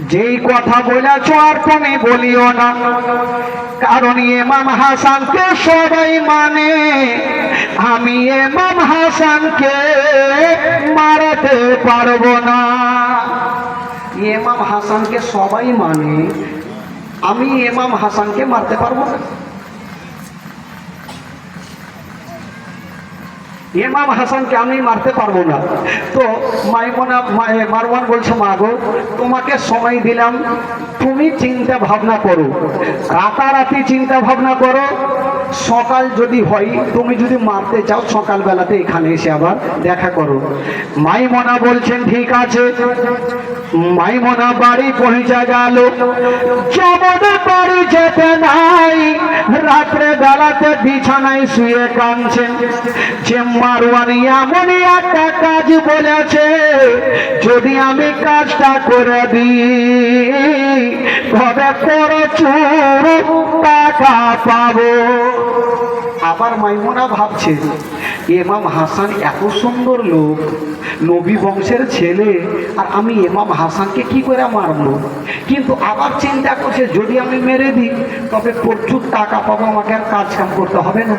যেই কথা বলেছ আর তুমি বলিও না। কারণ এমাম হাসানকে সবাই মানে। আমি এমাম হাসানকে মারাতে পারব না। এমাম হাসানকে সবাই মানে। আমি এমাম হাসানকে মারতে পারব না। ইমাম হাসানকে আমি মারতে পারব না। তো মাইমনা মারওয়ান বলছে, মা গো, তোমাকে সময় দিলাম তুমি চিন্তা ভাবনা করো। রাতারাতি চিন্তা ভাবনা করো। সকাল যদি হয়, তুমি যদি মারতে চাও, সকালবেলাতে এখানে এসে আবার দেখা করো। মাইমনা বলছেন, ঠিক আছে। মাইমনা বাড়ি পৌঁছে গেল। বাড়ি যেতে নাই। রাত্রে বেলাতে বিছানায় শুয়ে কাঁদছেন। যে মারওয়ানি এমনই একটা কাজ বলেছে, যদি আমি কাজটা করে দিই তবে প্রচুর টাকা পাবো। আবার মাইমুনা ভাবছে এমাম হাসান এত সুন্দর লোক, নবী বংশের ছেলে, আর আমি এমাম হাসানকে কি করে মারবো? কিন্তু আবার চিন্তা করছে, যদি আমি মেরে দিই, তবে প্রচুর টাকা পাবো, আমাকে আর কাজ কাম করতে হবে না।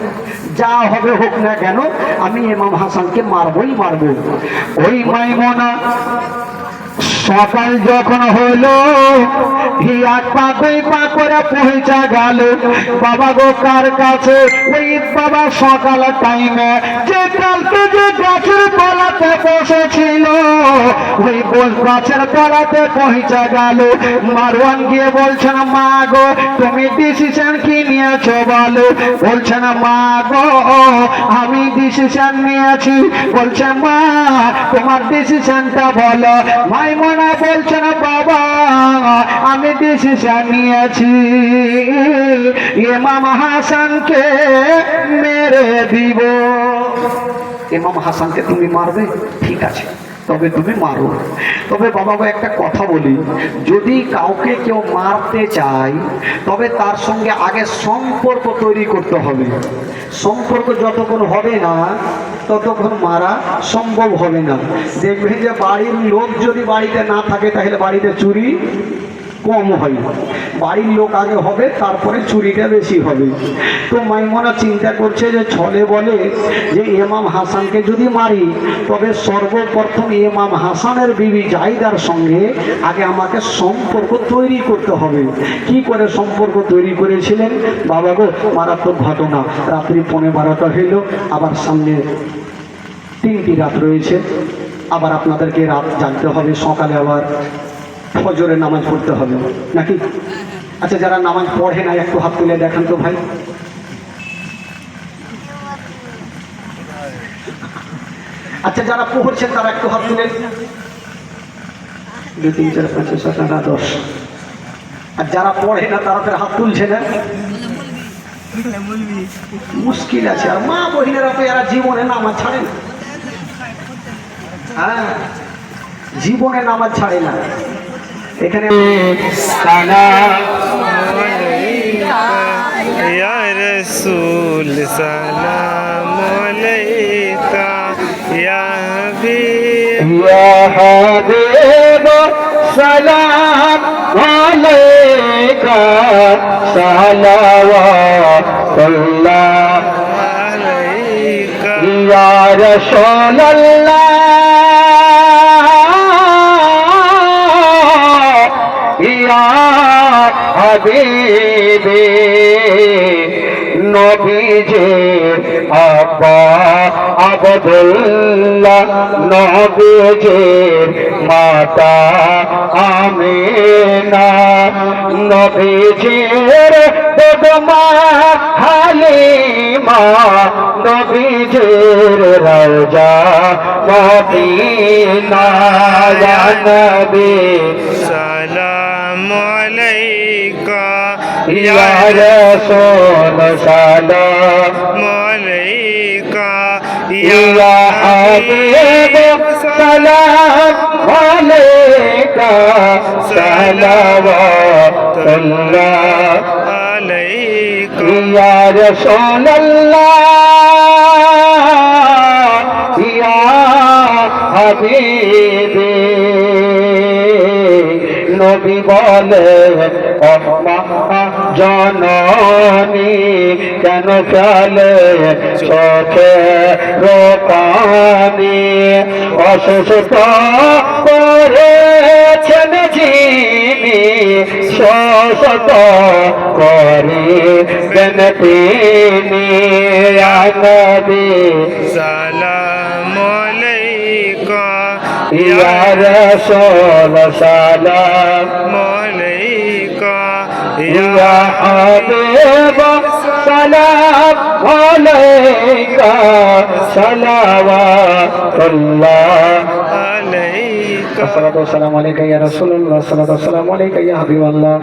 যা হবে হোক না কেন, আমি এমাম হাসানকে মারবই মারবো। ওই মাইমনা সকাল যখন হলো হিয়া করে পৌঁছা গেল। বাবা গো, কার কাছে? ওই বাবা সকাল টাইমে যে কালকে যে গাছের তলাতে বসেছিল, ওই গাছের তলাতে পৌঁছা গেল। মারওয়ান গিয়ে বলছেন মা গো, তুমি ডিসিশন কি নিয়েছো বলো? বলছেন মা গো, আমি ডিসিশন নিয়েছি। বলছে, মা, তোমার ডিসিশনটা বলো। মাইমনা বলছে না বাবা, আমি ডিসিশন নিয়েছি। ইমাম হাসানকে মেরে দিব। ইমাম হাসানকে তুমি মারবে? ঠিক আছে, তবে তুমি মারো তবে বাবা একটা কথা বলি, যদি কাউকে কেউ মারতে চায়, তবে তার সঙ্গে আগে সম্পর্ক তৈরি করতে হবে। সম্পর্ক যতক্ষণ হবে না, ততক্ষণ মারা সম্ভব হবে না। দেখবেন যে বাড়ির লোক যদি বাড়িতে না থাকে, তাহলে বাড়িতে চুরি কম হয়। বাড়ির লোক আগে হবে, তারপরে চুরিটা বেশি হবে। তো মাইমনা চিন্তা করছে যে ছলে বলে যে ইমাম হাসানকে যদি মারি, তবে সর্বপ্রথম ইমাম হাসানের বিবি জাহিদার সঙ্গে আগে আমাকে সম্পর্ক তৈরি করতে হবে। কি করে সম্পর্ক তৈরি করেছিলেন? বাবা গো, মারাত্মক ঘটনা। রাত্রি পৌনে বারোটা হইল, আবার সামনে তিনটি রাত রয়েছে। আবার আপনাদেরকে রাত জানতে হবে, সকালে আবার ফজরের নামাজ পড়তে হবে। নাকি? আচ্ছা যারা নামাজ পড়ে না একটু হাত তুলে দেখান তো ভাই। আচ্ছা যারা পড়ছেন, তারা একটু হাত তুলে। দুই, তিন, চার, পাঁচ সাত, আট দশ। আর যারা পড়ে না, তারা তার হাত তুলছে না মুশকিল আছে। আর মা বহিনেরা তো এরা জীবনে নামাজ ছাড়ে না। হ্যাঁ জীবনে নামাজ ছাড়ে না। এখানে সালাম ইয়া রাসূল সালাম আলাইকা। ইয়া হাবিব। ইয়া হাবিব সালাম আলাইকা। সালাওয়াতুল্লাহ। আলাইকা। ইয়া রাসূল হাবিবে নবীজে আপা আবদুল্লাহ, নবীজে মাতা আমিনা। নবীজের পদমা হালিমা, নবীজের রাজা মদিনা নবী। সালাম عليك يا رسول سلام عليك يا حبيب سلام عليك صلوات الله عليك يا رسول الله يا حبيبي নবী বলে জননী কেন ফেলে চোখে রোপানি? অসুস্থ করেছেন যিনি শোষত করি বেন তিনি। নবী সালাম আলাইকা ইয়া রাসূল সালাম। या सलाम अलैका सलावतुल्लाह अलैका। सलातु सलाम अलैका या रसूलुल्लाह सलाम अलैका या हबीबल्लाह।